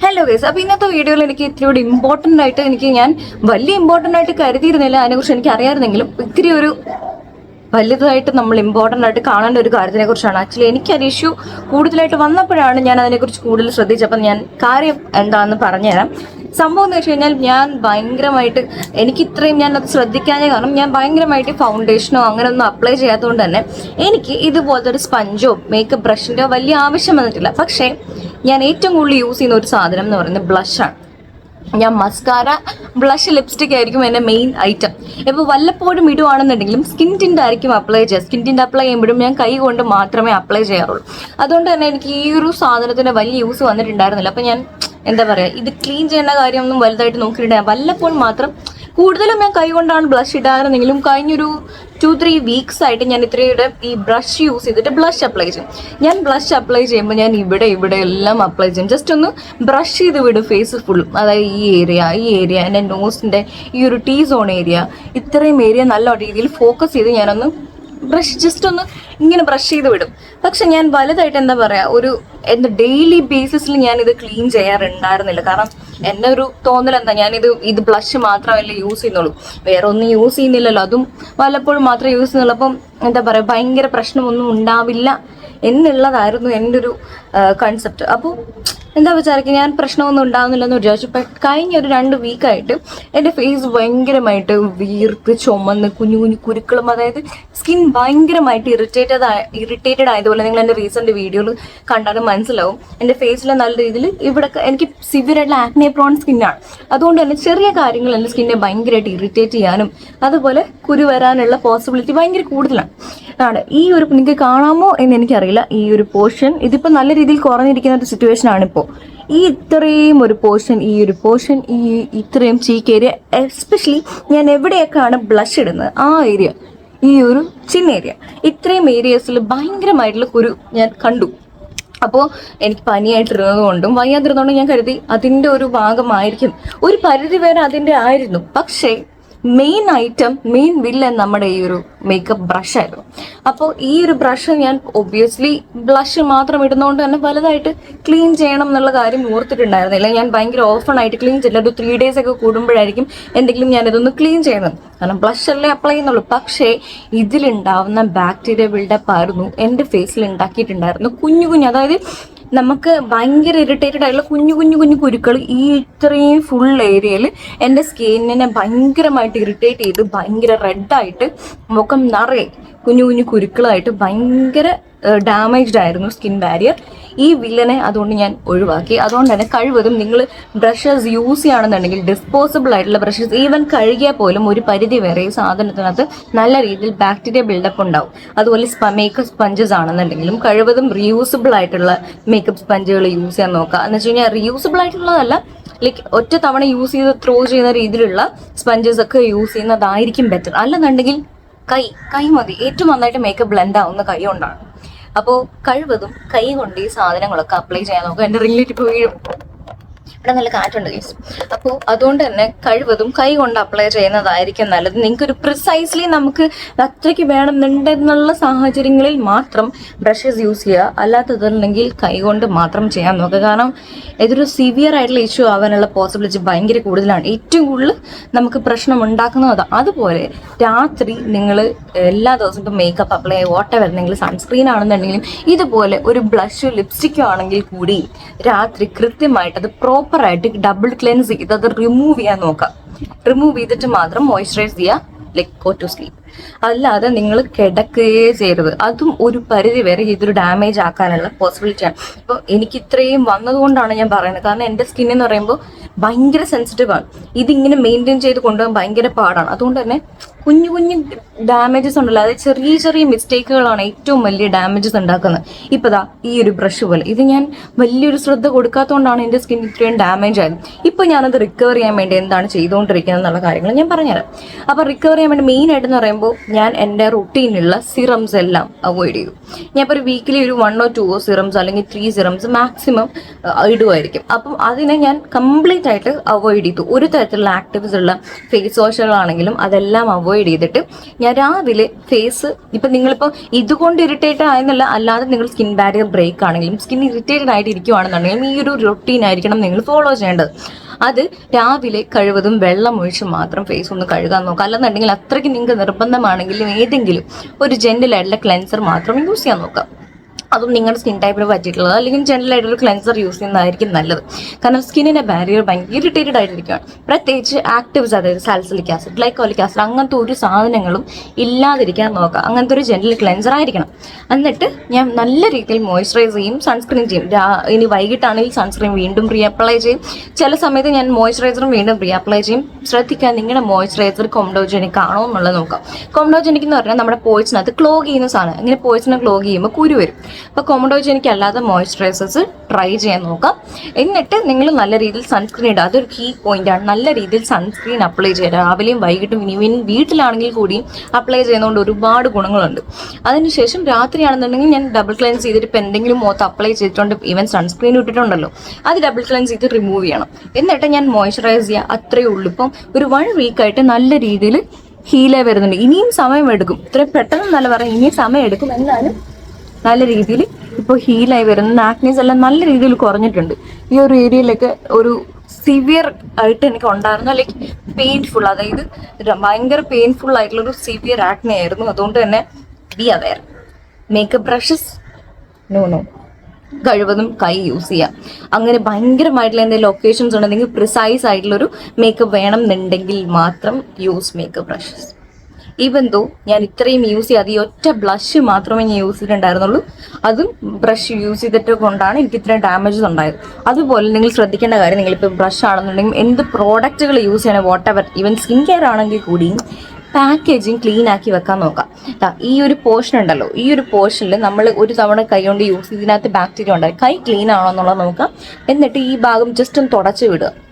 Hello guys അപ്പൊ ഇന്നത്തെ വീഡിയോയിൽ എനിക്ക് ഇത്തിരി ഇമ്പോർട്ടന്റ് ആയിട്ട് എനിക്ക് ഞാൻ വലിയ ഇമ്പോർട്ടന്റ് ആയിട്ട് കരുതിയിരുന്നില്ല അതിനെക്കുറിച്ച് എനിക്ക് അറിയാമായിരുന്നെങ്കിലും ഇത്തിരി ഒരു വലുതായിട്ട് നമ്മൾ ഇമ്പോർട്ടന്റ് ആയിട്ട് കാണേണ്ട ഒരു കാര്യത്തിനെ കുറിച്ചാണ്. ആക്ച്വലി എനിക്ക് അത് ഇഷ്യൂ കൂടുതലായിട്ട് വന്നപ്പോഴാണ് ഞാൻ അതിനെക്കുറിച്ച് കൂടുതൽ ശ്രദ്ധിച്ചപ്പോൾ ഞാൻ കാര്യം എന്താണെന്ന് പറഞ്ഞുതരാം. സംഭവം എന്ന് വെച്ച് കഴിഞ്ഞാൽ ഞാൻ ഭയങ്കരമായിട്ട് എനിക്ക് ഇത്രയും ഞാൻ അത് ശ്രദ്ധിക്കാഞ്ഞ കാരണം ഞാൻ ഭയങ്കരമായിട്ട് ഫൗണ്ടേഷനോ അങ്ങനെ ഒന്നും അപ്ലൈ ചെയ്യാത്തതുകൊണ്ട് തന്നെ എനിക്ക് ഇതുപോലത്തെ ഒരു സ്പഞ്ചോ മേക്കപ്പ് ബ്രഷിന്റെയോ വലിയ ആവശ്യം വന്നിട്ടില്ല. പക്ഷേ ഞാൻ ഏറ്റവും കൂടുതൽ യൂസ് ചെയ്യുന്ന ഒരു സാധനം എന്ന് പറയുന്നത് ബ്ലഷാണ് ഞാൻ മസ്കാര ബ്ലഷ് ലിപ്സ്റ്റിക് ആയിരിക്കും എന്റെ മെയിൻ ഐറ്റം ഇപ്പോൾ വല്ലപ്പോഴും ഇടുവാണെന്നുണ്ടെങ്കിലും സ്കിൻ ടിന്റ് ആയിരിക്കും അപ്ലൈ ചെയ്യുക. സ്കിൻ ടിന്റ് അപ്ലൈ ചെയ്യുമ്പോഴും ഞാൻ കൈ കൊണ്ട് മാത്രമേ അപ്ലൈ ചെയ്യാറുള്ളൂ. അതുകൊണ്ട് തന്നെ എനിക്ക് ഈ ഒരു സാധനത്തിന് വലിയ യൂസ് വന്നിട്ടുണ്ടായിരുന്നില്ല. അപ്പോൾ ഞാൻ എന്താ പറയുക ഇത് ക്ലീൻ ചെയ്യേണ്ട കാര്യമൊന്നും വലുതായിട്ട് നോക്കിയിട്ടുണ്ടായിരുന്നു വല്ലപ്പോഴും മാത്രം കൂടുതലും ഞാൻ കൈ കൊണ്ടാണ് ബ്ലഷ് ഇടാറുണ്ടെങ്കിലും കഴിഞ്ഞൊരു ടു ത്രീ വീക്സ് ആയിട്ട് ഞാൻ ഇത്രയുടെ ഈ ബ്രഷ് യൂസ് ചെയ്തിട്ട് ബ്ലഷ് അപ്ലൈ ചെയ്യും. ഞാൻ ബ്ലഷ് അപ്ലൈ ചെയ്യുമ്പോൾ ഞാൻ ഇവിടെ ഇവിടെ എല്ലാം അപ്ലൈ ചെയ്യും. ജസ്റ്റ് ഒന്ന് ബ്രഷ് ചെയ്ത് വിടും ഫേസ് ഫുള്ളും അതായത് ഈ ഏരിയ ഈ ഏരിയ എന്റെ നോസിന്റെ ഈ ഒരു ടീ സോൺ ഏരിയ ഇത്രയും ഏരിയ നല്ല രീതിയിൽ ഫോക്കസ് ചെയ്ത് ഞാനൊന്ന് ബ്രഷ് ജസ്റ്റ് ഒന്ന് ഇങ്ങനെ ബ്രഷ് ചെയ്ത് വിടും. പക്ഷെ ഞാൻ വലുതായിട്ട് എന്താ പറയുക ഒരു എന്താ ഡെയിലി ബേസിസിൽ ഞാൻ ഇത് ക്ലീൻ ചെയ്യാറുണ്ടായിരുന്നില്ല. കാരണം എന്റെ ഒരു തോന്നൽ എന്താ ഞാനിത് ഇത് ബ്ലഷ് മാത്രമല്ല യൂസ് ചെയ്യുന്നുള്ളൂ. വേറെ ഒന്നും യൂസ് ചെയ്യുന്നില്ലല്ലോ. അതും വല്ലപ്പോഴും മാത്രമേ യൂസ് ചെയ്യുന്നുള്ളൂ. അപ്പം എന്താ പറയാ ഭയങ്കര പ്രശ്നമൊന്നും ഉണ്ടാവില്ല എന്നുള്ളതായിരുന്നു എന്റെ ഒരു കൺസെപ്റ്റ് അപ്പോൾ എന്താ വിചാരിക്കുക ഞാൻ പ്രശ്നമൊന്നും ഉണ്ടാകുന്നില്ലെന്ന് വിചാരിച്ചു. പക്ഷെ കഴിഞ്ഞ ഒരു രണ്ട് വീക്കായിട്ട് എന്റെ ഫേസ് ഭയങ്കരമായിട്ട് വീർത്ത് ചുമന്ന് കുഞ്ഞു കുഞ്ഞു കുരുക്കളും അതായത് സ്കിൻ ഭയങ്കരമായിട്ട് ഇറിറ്റേറ്റഡ് ആയ ഇറിറ്റേറ്റഡ് ആയതുപോലെ നിങ്ങൾ എന്റെ റീസെന്റ് വീഡിയോയിൽ കണ്ടാലും മനസ്സിലാവും. എന്റെ ഫേസിൽ നല്ല രീതിയിൽ ഇവിടെ എനിക്ക് സിവിയറായിട്ടുള്ള ആക്നെ പ്രോൺ സ്കിന്നാണ് അതുകൊണ്ട് തന്നെ ചെറിയ കാര്യങ്ങൾ എന്റെ സ്കിന്നെ ഭയങ്കരമായിട്ട് ഇറിറ്റേറ്റ് ചെയ്യാനും അതുപോലെ കുരു വരാനുള്ള പോസിബിലിറ്റി ഭയങ്കര കൂടുതലാണ്. ആണ്. ഈ ഒരു നിങ്ങൾക്ക് കാണാമോ എന്ന് എനിക്കറിയില്ല. ഈ ഒരു പോർഷൻ ഇതിപ്പോൾ നല്ല രീതിയിൽ കുറഞ്ഞിരിക്കുന്ന ഒരു സിറ്റുവേഷൻ ആണിപ്പോൾ ഈ ഇത്രയും ഒരു പോർഷൻ ഈ ഒരു പോർഷൻ ഈ ഇത്രയും ചീക്ക് ഏരിയ എസ്പെഷ്യലി ഞാൻ എവിടെയൊക്കെയാണ് ബ്ലഷ് ഇടുന്നത്? ആ ഏരിയ ഈ ഒരു ചിന്ന ഏരിയ ഇത്രയും ഏരിയസിൽ ഭയങ്കരമായിട്ടുള്ള കുരു ഞാൻ കണ്ടു. അപ്പോൾ എനിക്ക് പനിയായിട്ടിരുന്നത് കൊണ്ടും വയ്യാതിരുന്നതുകൊണ്ടും ഞാൻ കരുതി അതിന്റെ ഒരു ഭാഗമായിരിക്കും. ഒരു പരിധി വരെ അതിന്റെ ആയിരുന്നു. പക്ഷേ മെയിൻ ഐറ്റം മെയിൻ വില്ലൻ നമ്മുടെ ഈ ഒരു മേക്കപ്പ് ബ്രഷ് ആയിരുന്നു. അപ്പോൾ ഈ ഒരു ബ്രഷ് ഞാൻ ഒബ്വിയസ്ലി ബ്ലഷ് മാത്രം ഇടുന്നതുകൊണ്ട് തന്നെ വലുതായിട്ട് ക്ലീൻ ചെയ്യണം എന്നുള്ള കാര്യം ഓർത്തിട്ടുണ്ടായിരുന്നില്ല. ഞാൻ ഭയങ്കര ഓഫൺ ആയിട്ട് ക്ലീൻ ചെയ്യില്ല ഒരു ത്രീ ഡേയ്സ് ഒക്കെ കൂടുമ്പോഴായിരിക്കും എന്തെങ്കിലും ഞാൻ ഇതൊന്ന് ക്ലീൻ ചെയ്യുന്നത്. കാരണം ബ്ലഷ് അല്ലേ അപ്ലൈ ചെയ്യുന്നുള്ളൂ. പക്ഷേ ഇതിലുണ്ടാവുന്ന ബാക്ടീരിയ ബിൽഡപ്പ് ആയിരുന്നു. എന്റെ ഫേസിൽ ഉണ്ടാക്കിയിട്ടുണ്ടായിരുന്നു കുഞ്ഞു കുഞ്ഞു. അതായത് നമുക്ക് ഭയങ്കര ഇറിറ്റേറ്റഡ് ആയിട്ടുള്ള കുഞ്ഞു കുഞ്ഞു കുഞ്ഞു കുരുക്കൾ ഈ ഇത്രയും ഫുൾ ഏരിയയിൽ എന്റെ സ്കിന്നിനെ ഭയങ്കരമായിട്ട് ഇറിറ്റേറ്റ് ചെയ്ത് ഭയങ്കര റെഡായിട്ട് മുഖം നിറയെ കുഞ്ഞു കുഞ്ഞു കുരുക്കളായിട്ട് ഭയങ്കര ഡാമേജ്ഡ് ആയിരുന്നു സ്കിൻ ബാരിയർ ഈ വില്ലനെ അതുകൊണ്ട് ഞാൻ ഒഴിവാക്കി. അതുകൊണ്ട് തന്നെ കഴിവതും നിങ്ങൾ ബ്രഷസ് യൂസ് ചെയ്യുകയാണെന്നുണ്ടെങ്കിൽ ഡിസ്പോസിബിൾ ആയിട്ടുള്ള ബ്രഷസ് ഈവൻ കഴുകിയാൽ പോലും ഒരു പരിധി വരെ ഈ സാധനത്തിനകത്ത് നല്ല രീതിയിൽ ബാക്ടീരിയ ബിൽഡപ്പ് ഉണ്ടാവും. അതുപോലെ മേക്കപ്പ് സ്പഞ്ചസ് ആണെന്നുണ്ടെങ്കിലും കഴിവതും റീയൂസബിൾ ആയിട്ടുള്ള മേക്കപ്പ് സ്പഞ്ചുകൾ യൂസ് ചെയ്യാൻ നോക്കുക. എന്ന് വെച്ച് കഴിഞ്ഞാൽ റീയൂസബിൾ ആയിട്ടുള്ളതല്ല ലൈക്ക് ഒറ്റ തവണ യൂസ് ചെയ്ത് ത്രോ ചെയ്യുന്ന രീതിയിലുള്ള സ്പഞ്ചസ് ഒക്കെ യൂസ് ചെയ്യുന്നതായിരിക്കും ബെറ്റർ അല്ലെന്നുണ്ടെങ്കിൽ കൈ കൈ മതി. ഏറ്റവും നന്നായിട്ട് മേക്കപ്പ് ബ്ലെൻഡ് ആവുന്ന കൈ കൊണ്ടാണ്. അപ്പോൾ കഴിവതും കൈ കൊണ്ട് ഈ സാധനങ്ങളൊക്കെ അപ്ലൈ ചെയ്യാൻ നോക്കുക എന്റെ റിലേറ്റീവ് വീഴും. ഇവിടെ നല്ല കാറ്റുണ്ട് ഗൈസ് അപ്പോൾ അതുകൊണ്ട് തന്നെ കഴിവതും കൈ കൊണ്ട് അപ്ലൈ ചെയ്യുന്നതായിരിക്കും നല്ലത്. നിങ്ങൾക്ക് ഒരു പ്രിസൈസ്ലി നമുക്ക് അത്രയ്ക്ക് വേണമെന്നുണ്ടെന്നുള്ള സാഹചര്യങ്ങളിൽ മാത്രം ബ്രഷസ് യൂസ് ചെയ്യുക. അല്ലാത്തതല്ലെങ്കിൽ കൈ കൊണ്ട് മാത്രം ചെയ്യാൻ നോക്കുക. കാരണം ഇതൊരു സിവിയർ ആയിട്ടുള്ള ഇഷ്യൂ ആവാനുള്ള പോസിബിലിറ്റി ഭയങ്കര കൂടുതലാണ്. ഏറ്റവും കൂടുതൽ നമുക്ക് പ്രശ്നം ഉണ്ടാക്കുന്നത് അതാ. അതുപോലെ രാത്രി നിങ്ങൾ എല്ലാ ദിവസവും ഇപ്പം മേക്കപ്പ് അപ്ലൈ വാട്ടർ വരുന്നെങ്കിൽ സൺസ്ക്രീൻ ആണെന്നുണ്ടെങ്കിലും ഇതുപോലെ ഒരു ബ്ലഷോ ലിപ്സ്റ്റിക്കോ ആണെങ്കിൽ കൂടി രാത്രി കൃത്യമായിട്ട് അത് പ്രോപ്പറായിട്ട് ഡബിൾ ക്ലെൻസ് ചെയ്ത് അത് റിമൂവ് ചെയ്യാൻ നോക്കാം. റിമൂവ് ചെയ്തിട്ട് മാത്രം മോയ്സ്ചറൈസ് ചെയ്യുക ലൈക്ക് ഗോ ടു സ്ലീപ്പ് അല്ലാതെ നിങ്ങൾ കിടക്കുകയേ ചെയ്യരുത്. അതും ഒരു പരിധി വരെ ഇതൊരു ഡാമേജ് ആക്കാനുള്ള പോസിബിലിറ്റി ആണ്. ഇപ്പോൾ എനിക്ക് ഇത്രയും വന്നതുകൊണ്ടാണ് ഞാൻ പറയുന്നത്. കാരണം എന്റെ സ്കിൻ എന്ന് പറയുമ്പോൾ ഭയങ്കര സെൻസിറ്റീവ് ആണ്. ഇതിങ്ങനെ മെയിന്റെയിൻ ചെയ്ത് കൊണ്ടുപോകാൻ ഭയങ്കര പാടാണ്. അതുകൊണ്ട് തന്നെ കുഞ്ഞു കുഞ്ഞു ഡാമേജസ് ഉണ്ടല്ലോ. അതായത് ചെറിയ ചെറിയ മിസ്റ്റേക്കുകളാണ് ഏറ്റവും വലിയ ഡാമേജസ് ഉണ്ടാക്കുന്നത്. ഇപ്പോൾ ദാ ഈ ഒരു ബ്രഷ് പോലെ. ഇത് ഞാൻ വലിയൊരു ശ്രദ്ധ കൊടുക്കാത്തതുകൊണ്ടാണ് എന്റെ സ്കിൻ ഇത്രയും ഡാമേജ് ആയത്. ഇപ്പോൾ ഞാനത് റിക്കവർ ചെയ്യാൻ വേണ്ടി എന്താണ് ചെയ്തുകൊണ്ടിരിക്കുന്നത് എന്നുള്ള കാര്യങ്ങൾ ഞാൻ പറഞ്ഞുതരാം. അപ്പോൾ റിക്കവർ ചെയ്യാൻ വേണ്ടി മെയിൻ ആയിട്ട് എന്ന് പറയുമ്പോൾ ഞാൻ എന്റെ റുട്ടീനിലുള്ള സിറംസ് എല്ലാം അവോയ്ഡ് ചെയ്തു. ഞാൻ ഇപ്പോൾ ഒരു വീക്കിലി ഒരു വൺ വണ്ണോ ഓ സിറംസ് അല്ലെങ്കിൽ ത്രീ സിറംസ് മാക്സിമം ഇടുമായിരിക്കും അപ്പം അതിനെ ഞാൻ കംപ്ലീറ്റ് ആയിട്ട് അവോയ്ഡ് ചെയ്തു. ഒരു തരത്തിലുള്ള ആക്ടിവ്സ് ഉള്ള ഫേസ് വാഷുകളാണെങ്കിലും അതെല്ലാം അവോയ്ഡ് ചെയ്തിട്ട് ഞാൻ രാവിലെ ഫേസ് ഇപ്പം നിങ്ങളിപ്പോൾ ഇതുകൊണ്ട് ഇറിറ്റേറ്റഡ് ആയെന്നല്ല അല്ലാതെ നിങ്ങൾ സ്കിൻ ബാരിയർ ബ്രേക്ക് ആണെങ്കിലും സ്കിൻ ഇറിറ്റേറ്റഡ് ആയിട്ട് ഇരിക്കുവാണെന്നുണ്ടെങ്കിലും ഈ ഒരു റൊട്ടീൻ ആയിരിക്കണം നിങ്ങൾ ഫോളോ ചെയ്യേണ്ടത്. അത് രാവിലെ കഴിവതും വെള്ളം ഒഴിച്ച് മാത്രം ഫേസ് ഒന്ന് കഴുകാൻ നോക്കുക. അല്ലെന്നുണ്ടെങ്കിൽ അത്രയ്ക്ക് നിങ്ങൾക്ക് നിർബന്ധമാണെങ്കിലും ഏതെങ്കിലും ഒരു ജെന്റിലായിട്ടുള്ള ക്ലെൻസർ മാത്രം യൂസ് ചെയ്യാൻ നോക്കുക. അതും നിങ്ങളുടെ സ്കിൻ ടൈപ്പിന് പറ്റിയിട്ടുള്ളത്. അല്ലെങ്കിൽ ജനറൽ ആയിട്ടൊരു ക്ലെൻസർ യൂസ് ചെയ്യുന്നതായിരിക്കും നല്ലത്. കാരണം സ്കിന്നിന്റെ ബാരിയർ ഭയങ്കര ഇറിറ്റേറ്റഡ് ആയിട്ടിരിക്കുകയാണ്. പ്രത്യേകിച്ച് ആക്റ്റീവ്സ് അതായത് സാൽസലിക് ആസിഡ് ഗ്ലൈക്കോലിക് ആസിഡ് അങ്ങനത്തെ ഒരു സാധനങ്ങളും ഇല്ലാതിരിക്കാൻ നോക്കുക. അങ്ങനത്തെ ഒരു ജനറൽ ക്ലെൻസർ ആയിരിക്കണം. എന്നിട്ട് ഞാൻ നല്ല രീതിയിൽ മോയ്സ്ചറൈസ് ചെയ്യും സൺസ്ക്രീൻ ചെയ്യും. ഇനി വൈകിട്ടാണെങ്കിൽ സൺസ്ക്രീൻ വീണ്ടും റീ അപ്ലൈ ചെയ്യും. ചില സമയത്ത് ഞാൻ മോയ്സ്ചറൈസറും വീണ്ടും റീ അപ്ലൈ ചെയ്യും. ശ്രദ്ധിക്കാൻ നിങ്ങളുടെ മോയ്സ്ചറൈസർ കൊംഡോജനിക് ആണോ എന്നുള്ളത് നോക്കാം. കൊംഡോജനിക് എന്ന് പറഞ്ഞാൽ നമ്മുടെ പോയിസിനകത്ത് ക്ലോഗ് ചെയ്യുന്ന സാധനം. ഇങ്ങനെ പോയിസിനെ ക്ലോഗ് ചെയ്യുമ്പോൾ കുരു വരും. അപ്പോൾ കോമഡോജ് എനിക്ക് അല്ലാതെ മോയ്സ്ചറൈസേഴ്സ് ട്രൈ ചെയ്യാൻ നോക്കാം. എന്നിട്ട് നിങ്ങൾ നല്ല രീതിയിൽ സൺസ്ക്രീൻ ഇടുക. അതൊരു കീ പോയിന്റാണ് നല്ല രീതിയിൽ സൺസ്ക്രീൻ അപ്ലൈ ചെയ്യുക. രാവിലെയും വൈകിട്ടും ഇനി വീട്ടിലാണെങ്കിൽ കൂടിയും അപ്ലൈ ചെയ്യുന്നതുകൊണ്ട് ഒരുപാട് ഗുണങ്ങളുണ്ട്. അതിനുശേഷം രാത്രിയാണെന്നുണ്ടെങ്കിൽ ഞാൻ ഡബിൾ ക്ലെൻസ് ചെയ്തിട്ട് ഇപ്പം എന്തെങ്കിലും മുഖത്ത് അപ്ലൈ ചെയ്തിട്ടുണ്ട്. ഈവൻ സൺസ്ക്രീൻ ഇട്ടിട്ടുണ്ടല്ലോ. അത് ഡബിൾ ക്ലെൻസ് ചെയ്ത് റിമൂവ് ചെയ്യണം. എന്നിട്ട് ഞാൻ മോയ്സ്ചറൈസ് ചെയ്യുക. അത്രയേ ഉള്ളൂ. ഇപ്പം ഒരു വൺ വീക്കായിട്ട് നല്ല രീതിയിൽ ഹീലായി വരുന്നുണ്ട്. ഇനിയും സമയമെടുക്കും ഇത്രയും പെട്ടെന്ന് നല്ല പറയാം ഇനിയും സമയമെടുക്കും എന്നാലും നല്ല രീതിയിൽ ഇപ്പോൾ ഹീലായി വരുന്ന. ആക്നീസ് എല്ലാം നല്ല രീതിയിൽ കുറഞ്ഞിട്ടുണ്ട്. ഈ ഒരു ഏരിയയിലൊക്കെ ഒരു സിവിയർ ആയിട്ട് എനിക്ക് ഉണ്ടായിരുന്നു. ലൈക്ക് പെയിൻഫുൾ അതായത് ഭയങ്കര പെയിൻഫുൾ ആയിട്ടുള്ള ഒരു സിവിയർ ആക്നെ ആയിരുന്നു. അതുകൊണ്ട് തന്നെ be aware makeup brushes no no കഴിവതും കൈ യൂസ് ചെയ്യാം. അങ്ങനെ ഭയങ്കരമായിട്ടുള്ള എന്തെങ്കിലും ലൊക്കേഷൻസ് ഉണ്ടെങ്കിൽ പ്രിസൈസ് ആയിട്ടുള്ളൊരു മേക്കപ്പ് വേണം എന്നുണ്ടെങ്കിൽ മാത്രം use makeup brushes even though ഞാൻ ഇത്രയും യൂസ് ചെയ്യാതെ ഈ ഒറ്റ ബ്ലഷ് മാത്രമേ ഞാൻ യൂസ് ചെയ്തിട്ടുണ്ടായിരുന്നുള്ളൂ. അതും ബ്രഷ് യൂസ് ചെയ്തിട്ട് കൊണ്ടാണ് എനിക്ക് ഇത്രയും ഡാമേജസ് ഉണ്ടായത്. അതുപോലെ നിങ്ങൾ ശ്രദ്ധിക്കേണ്ട കാര്യം നിങ്ങളിപ്പോൾ ബ്രഷ് ആണെന്നുണ്ടെങ്കിൽ എന്ത് പ്രോഡക്റ്റുകൾ യൂസ് ചെയ്യണം whatever even skin care ആണെങ്കിൽ കൂടിയും പാക്കേജിങ് ക്ലീൻ ആക്കി വെക്കാൻ നോക്കാം. ഈ ഒരു പോർഷൻ ഉണ്ടല്ലോ. ഈ ഒരു പോർഷനിൽ നമ്മൾ ഒരു തവണ കൈ കൊണ്ട് യൂസ് ഇതിനകത്ത് ബാക്ടീരിയ ഉണ്ടായി. കൈ ക്ലീൻ ആണോ എന്നുള്ളത് നോക്കാം. എന്നിട്ട് ഈ ഭാഗം ജസ്റ്റ് ഒന്ന് തുടച്ച് വിടുക.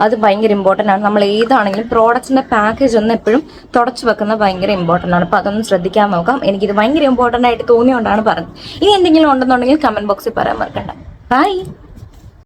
അത് ഭയങ്കര ഇമ്പോർട്ടന്റ് ആണ്. നമ്മൾ ഏതാണെങ്കിലും പ്രോഡക്റ്റിന്റെ പാക്കേജ് ഒന്ന് എപ്പോഴും തുടച്ചു വെക്കുന്നത് ഭയങ്കര ഇമ്പോർട്ടന്റ് ആണ്. അപ്പോൾ അതൊന്ന് ശ്രദ്ധിക്കാൻ നോക്കാം. എനിക്കിത് ഭയങ്കര ഇമ്പോർട്ടന്റ് ആയിട്ട് തോന്നിയോണ്ടാണ് പറഞ്ഞത്. ഇനി എന്തെങ്കിലും ഉണ്ടെന്നുണ്ടെങ്കിൽ കമന്റ് ബോക്സിൽ പറയാൻ മറക്കണ്ട. ബൈ